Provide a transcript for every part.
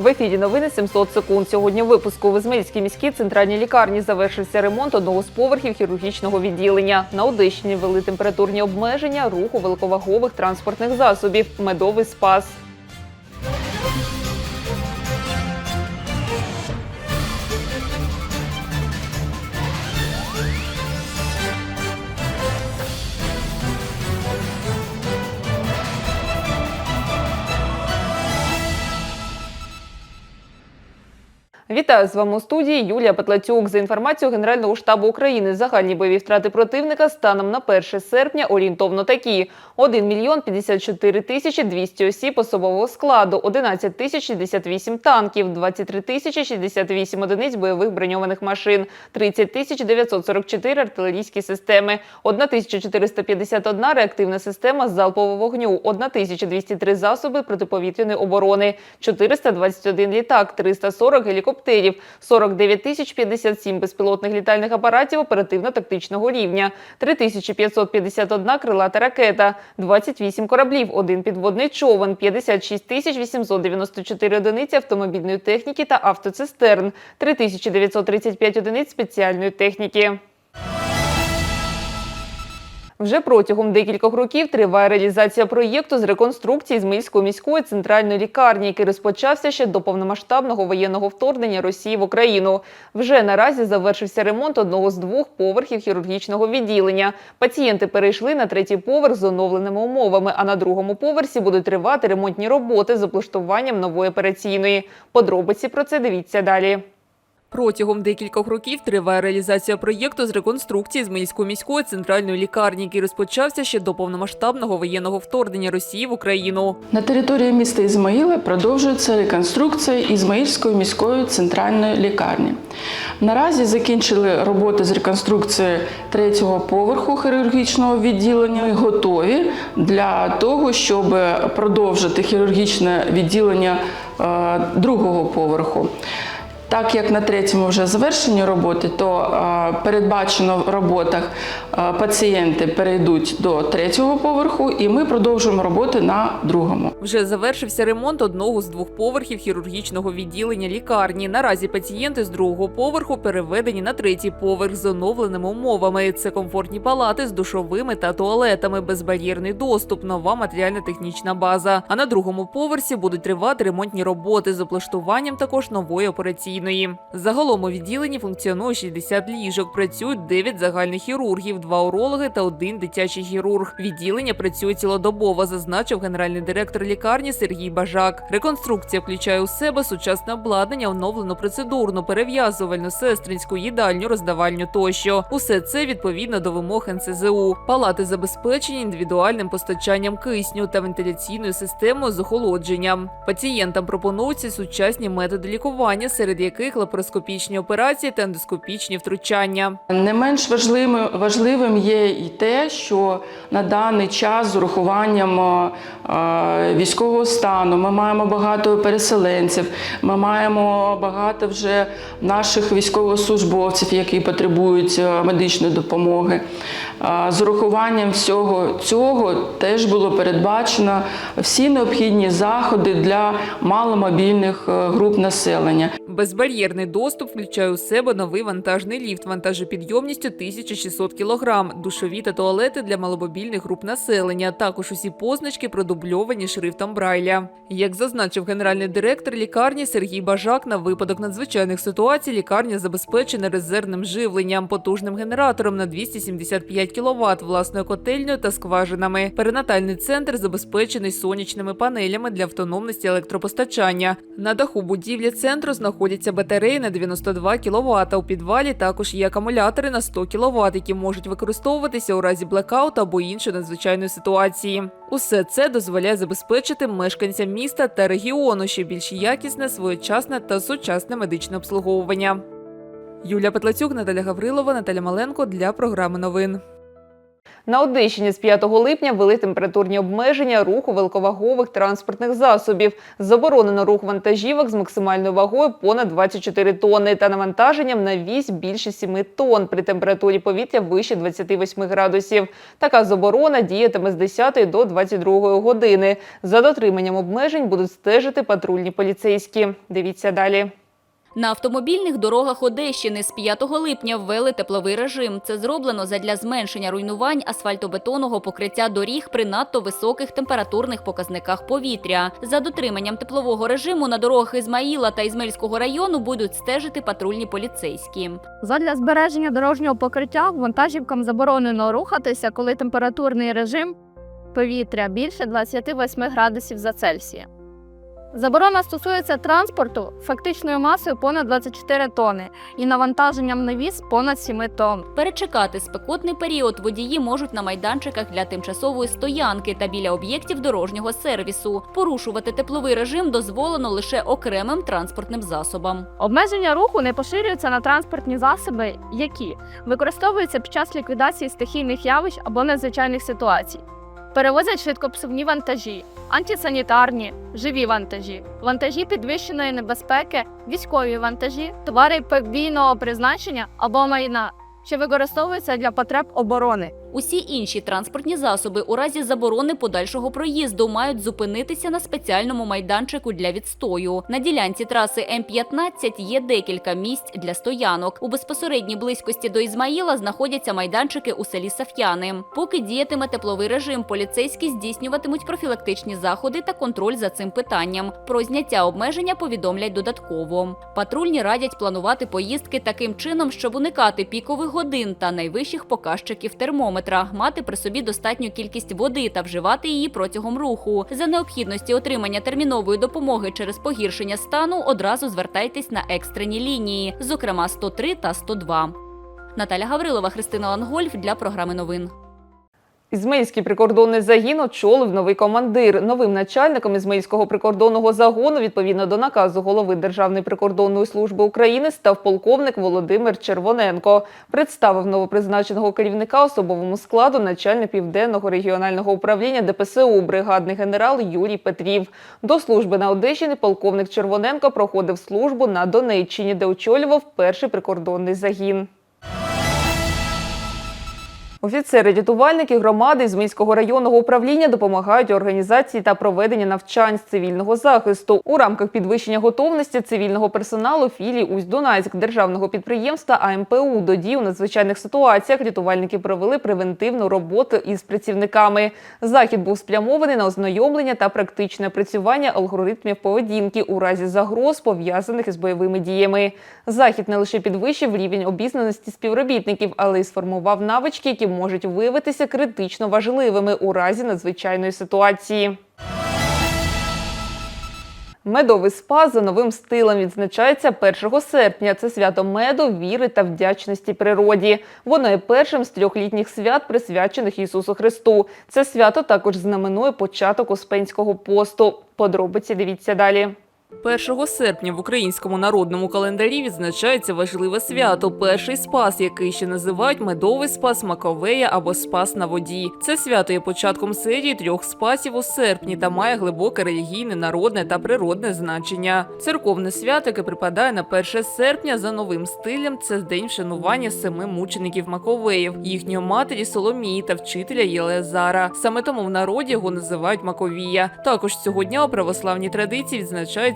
В ефірі новини 700 секунд. Сьогодні випуску в Ізмельській міській центральній лікарні завершився ремонт одного з поверхів хірургічного відділення. На Одещині ввели температурні обмеження руху великовагових транспортних засобів. Медовий спас. Вітаю з вами у студії Юлія Петлацюк. За інформацією Генерального штабу України, загальні бойові втрати противника станом на 1 серпня орієнтовно такі: 1 мільйон 54 тисячі 200 осіб особового складу, 11 тисяч 68 танків, 23 тисячі 68 одиниць бойових броньованих машин, 30 тисяч 944 артилерійські системи, 1451 реактивна система залпового вогню, 1203 засоби протиповітряної оборони, 421 літак, 340 гелікоптерів, 49 тисяч 57 безпілотних літальних апаратів оперативно-тактичного рівня, 3551 крилата ракета, 28 кораблів, один підводний човен, 56 тисяч 894 одиниці автомобільної техніки та автоцистерн, 3935 одиниць спеціальної техніки. Вже протягом декількох років триває реалізація проєкту з реконструкції Зміївської міської центральної лікарні, який розпочався ще до повномасштабного воєнного вторгнення Росії в Україну. Вже наразі завершився ремонт одного з двох поверхів хірургічного відділення. Пацієнти перейшли на третій поверх з оновленими умовами, а на другому поверсі будуть тривати ремонтні роботи з облаштуванням нової операційної. Подробиці про це дивіться далі. Протягом декількох років триває реалізація проєкту з реконструкції Зміївської міської центральної лікарні, який розпочався ще до повномасштабного воєнного вторгнення Росії в Україну. На території міста Ізмаїла продовжується реконструкція Ізмаїльської міської центральної лікарні. Наразі закінчили роботи з реконструкції третього поверху хірургічного відділення. Ми готові для того, щоб продовжити хірургічне відділення е, другого поверху. Так як на третьому вже завершені роботи, то е, передбачено в роботах е, пацієнти перейдуть до третього поверху, і ми продовжуємо роботи на другому. Вже завершився ремонт одного з двох поверхів хірургічного відділення лікарні. Наразі пацієнти з другого поверху переведені на третій поверх з оновленими умовами. Це комфортні палати з душовими та туалетами, безбар'єрний доступ, нова матеріально-технічна база. А на другому поверсі будуть тривати ремонтні роботи з облаштуванням також нової операційної. Загалом у відділенні функціонує 60 ліжок. Працюють 9 загальних хірургів, 2 урологи та один дитячий хірург. Відділення працює цілодобово, зазначив генеральний директор лікарні Сергій Бажак. Реконструкція включає у себе сучасне обладнання, оновлену процедурну, перев'язувальну, сестринську, їдальню, роздавальню тощо. Усе це відповідно до вимог НСЗУ. Палати забезпечені індивідуальним постачанням кисню та вентиляційною системою з охолодженням. Пацієнтам пропонуються сучасні методи лікування, серед яких лапароскопічні операції та ендоскопічні втручання. Не менш важливим, важливим є і те, що на даний час з урахуванням е, військового стану ми маємо багато переселенців, ми маємо багато вже наших військовослужбовців, які потребують е, медичної допомоги. Е, З урахуванням всього цього теж було передбачено всі необхідні заходи для маломобільних груп населення. Безбар'єрний доступ включає у себе новий вантажний ліфт вантажопідйомністю 1600 кг, душові та туалети для маломобільних груп населення. Також усі позначки продубльовані шрифтом Брайля. Як зазначив генеральний директор лікарні Сергій Бажак, на випадок надзвичайних ситуацій лікарня забезпечена резервним живленням, потужним генератором на 275 кВт, власною котельнею та скважинами. Перинатальний центр забезпечений сонячними панелями для автономності електропостачання. На даху будівлі центру знаходяться батареї на 92 кВт. У підвалі також є акумулятори на 100 кВт, які можуть використовуватися у разі блекауту або іншої надзвичайної ситуації. Усе це дозволяє забезпечити мешканцям міста та регіону ще більш якісне, своєчасне та сучасне медичне обслуговування. Юлія Петлацюк, Наталя Гаврилова, Наталя Маленко для програми новин. На Одещині з 5 липня ввели температурні обмеження руху великовагових транспортних засобів. Заборонено рух вантажівок з максимальною вагою понад 24 тонни та навантаженням на вісь більше 7 тонн при температурі повітря вище 28 градусів. Така заборона діятиме з 10 до 22 години. За дотриманням обмежень будуть стежити патрульні поліцейські. Дивіться далі. На автомобільних дорогах Одещини з 5 липня ввели тепловий режим. Це зроблено задля зменшення руйнувань асфальтобетонного покриття доріг при надто високих температурних показниках повітря. За дотриманням теплового режиму на дорогах Ізмаїла та Ізмельського району будуть стежити патрульні поліцейські. Задля збереження дорожнього покриття вантажівкам заборонено рухатися, коли температурний режим повітря більше 28 градусів за Цельсієм. Заборона стосується транспорту фактичною масою понад 24 тонни і навантаженням на віз понад 7 тонн. Перечекати спекотний період водії можуть на майданчиках для тимчасової стоянки та біля об'єктів дорожнього сервісу. Порушувати тепловий режим дозволено лише окремим транспортним засобам. Обмеження руху не поширюються на транспортні засоби, які використовуються під час ліквідації стихійних явищ або надзвичайних ситуацій. Перевозять швидкопсувні вантажі, антисанітарні, живі вантажі, вантажі підвищеної небезпеки, військові вантажі, товари подвійного призначення або майна, що використовуються для потреб оборони. Усі інші транспортні засоби у разі заборони подальшого проїзду мають зупинитися на спеціальному майданчику для відстою. На ділянці траси М-15 є декілька місць для стоянок. У безпосередній близькості до Ізмаїла знаходяться майданчики у селі Саф'яни. Поки діятиме тепловий режим, поліцейські здійснюватимуть профілактичні заходи та контроль за цим питанням. Про зняття обмеження повідомлять додатково. Патрульні радять планувати поїздки таким чином, щоб уникати пікових годин та найвищих показчиків термометра, мати при собі достатню кількість води та вживати її протягом руху. За необхідності отримання термінової допомоги через погіршення стану одразу звертайтесь на екстрені лінії, зокрема 103 та 102. Наталя Гаврилова, Христина Лангольф для програми новин. Ізмаїльський прикордонний загін очолив новий командир. Новим начальником Ізмаїльського прикордонного загону, відповідно до наказу голови Державної прикордонної служби України, став полковник Володимир Червоненко. Представив новопризначеного керівника особовому складу начальник південного регіонального управління ДПСУ, бригадний генерал Юрій Петрів. До служби на Одещині полковник Червоненко проходив службу на Донеччині, де очолював перший прикордонний загін. Офіцери-рятувальники громади Ізмільського районного управління допомагають організації та проведенні навчань з цивільного захисту у рамках підвищення готовності цивільного персоналу філії Усть-Дунайськ державного підприємства АМПУ до дій у надзвичайних ситуаціях. Рятувальники провели превентивну роботу із працівниками. Захід був спрямований на ознайомлення та практичне опрацювання алгоритмів поведінки у разі загроз пов'язаних із бойовими діями. Захід не лише підвищив рівень обізнаності співробітників, але й сформував навички, які можуть виявитися критично важливими у разі надзвичайної ситуації. Медовий спас за новим стилем відзначається 1 серпня. Це свято меду, віри та вдячності природі. Воно є першим з трьох літніх свят, присвячених Ісусу Христу. Це свято також знаменує початок Успенського посту. Подробиці дивіться далі. 1 серпня в українському народному календарі відзначається важливе свято перший спас, який ще називають медовий спас Маковея або спас на воді. Це свято є початком серії трьох спасів у серпні та має глибоке релігійне, народне та природне значення. Церковне свято, яке припадає на 1 серпня за новим стилем, це день вшанування семи мучеників Маковеїв, їхньої матері Соломії та вчителя Єлеазара. Саме тому в народі його називають Маковія. Також цього дня у православній традиції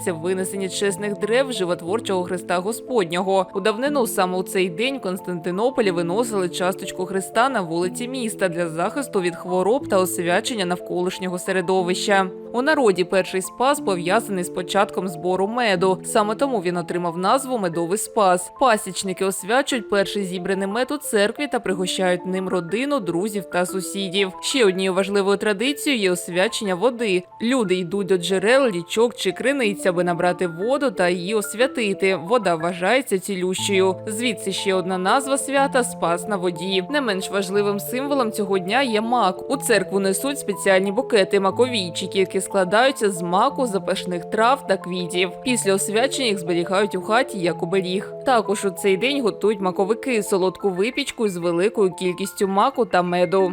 відзначається винесення чесних древ животворчого Христа Господнього. У давнину саме у цей день в Константинополі виносили часточку Христа на вулиці міста для захисту від хвороб та освячення навколишнього середовища. У народі перший спас пов'язаний з початком збору меду. Саме тому він отримав назву медовий спас. Пасічники освячують перший зібраний мед у церкві та пригощають ним родину, друзів та сусідів. Ще однією важливою традицією є освячення води. Люди йдуть до джерел, річок чи криниць, аби набрати воду та її освятити. Вода вважається цілющою. Звідси ще одна назва свята спас на воді. Не менш важливим символом цього дня є мак. У церкву несуть спеціальні букети маковійчики, які складаються з маку, запашних трав та квітів. Після освячення їх зберігають у хаті як оберіг. Також у цей день готують маковики, солодку випічку з великою кількістю маку та меду.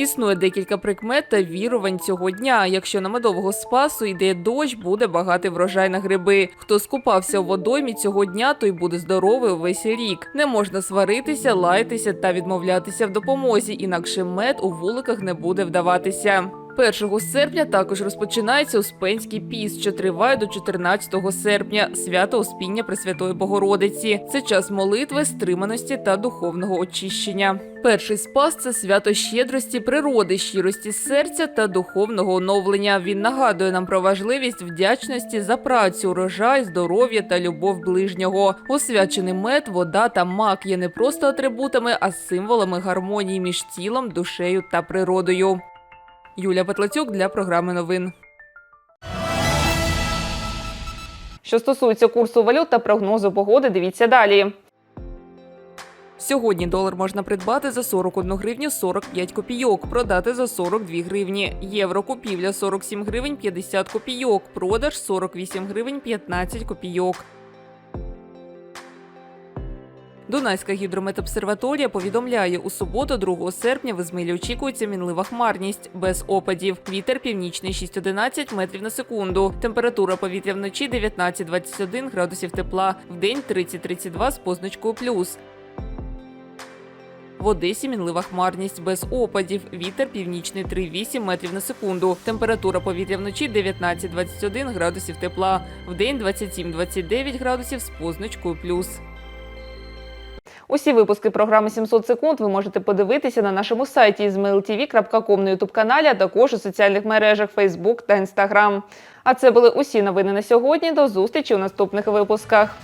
Існує декілька прикмет та вірувань цього дня. Якщо на медового спасу йде дощ, буде багатий врожай на гриби. Хто скупався у водоймі цього дня, той буде здоровий увесь рік. Не можна сваритися, лаятися та відмовлятися в допомозі, інакше мед у вуликах не буде вдаватися. 1 серпня також розпочинається Успенський піст, що триває до 14 серпня, свято Успіння Пресвятої Богородиці. Це час молитви, стриманості та духовного очищення. Перший спас це свято щедрості природи, щирості серця та духовного оновлення. Він нагадує нам про важливість вдячності за працю, урожай, здоров'я та любов ближнього. Освячений мед, вода та мак є не просто атрибутами, а символами гармонії між тілом, душею та природою. Юля Петлацюк для програми новин. Що стосується курсу валют та прогнозу погоди, дивіться далі. Сьогодні долар можна придбати за 41 гривню 45 копійок, продати за 42 гривні. Євро купівля 47 гривень 50 копійок, продаж 48 гривень 15 копійок. Дунайська гідрометобсерваторія повідомляє, у суботу, 2 серпня, в Ізмаїлі очікується мінлива хмарність без опадів. Вітер північний 6-11 метрів на секунду. Температура повітря вночі 19-21 градусів тепла, вдень 30-32 з позначкою плюс. В Одесі мінлива хмарність без опадів. Вітер північний 3,8 метрів на секунду. Температура повітря вночі 19-21 градусів тепла. Вдень 27-29 градусів з позначкою плюс. Усі випуски програми 700 секунд ви можете подивитися на нашому сайті izmailtv.com на ютуб каналі, а також у соціальних мережах Facebook та Instagram. А це були усі новини на сьогодні. До зустрічі у наступних випусках.